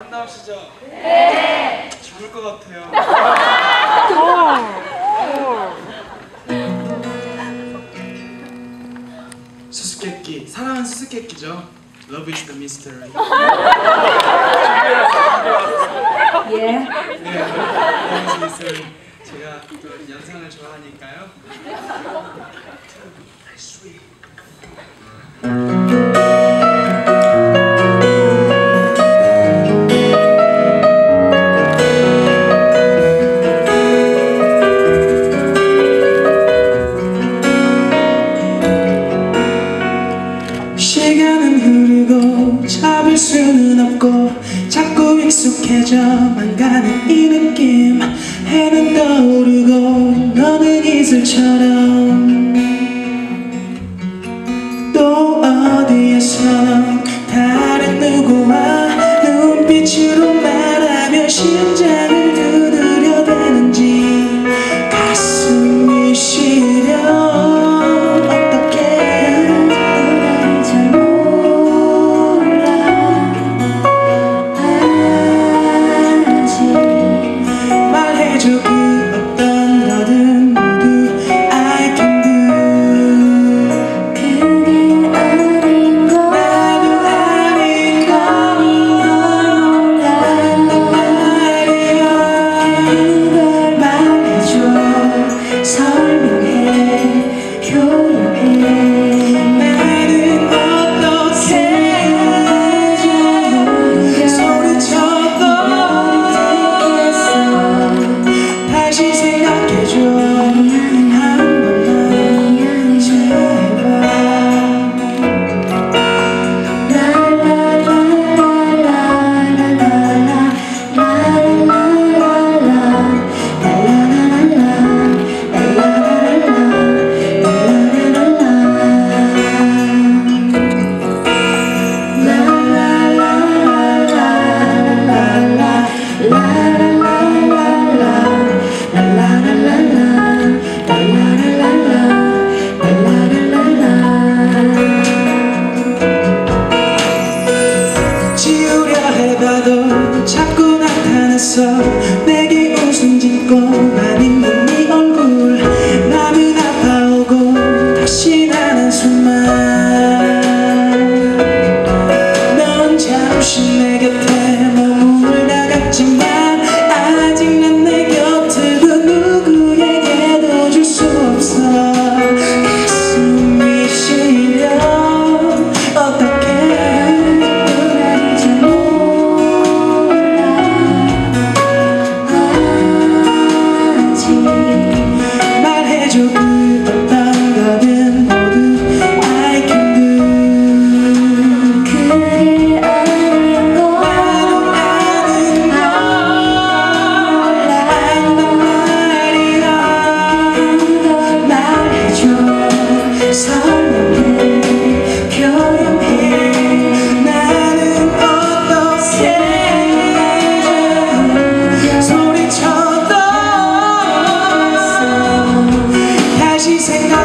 안 나오시죠? 네. 죽을 것 같아요. 수수께끼 사랑은 수수께끼죠. Love is the mystery. 예. 네, Love is the mystery. 제가 또 연상을 좋아하니까요. 수는 없고 자꾸 익숙해져만 가는 이 느낌. 해는 떠오르고 너는 이슬처럼 해봐도 자꾸 나타났어. 내 생각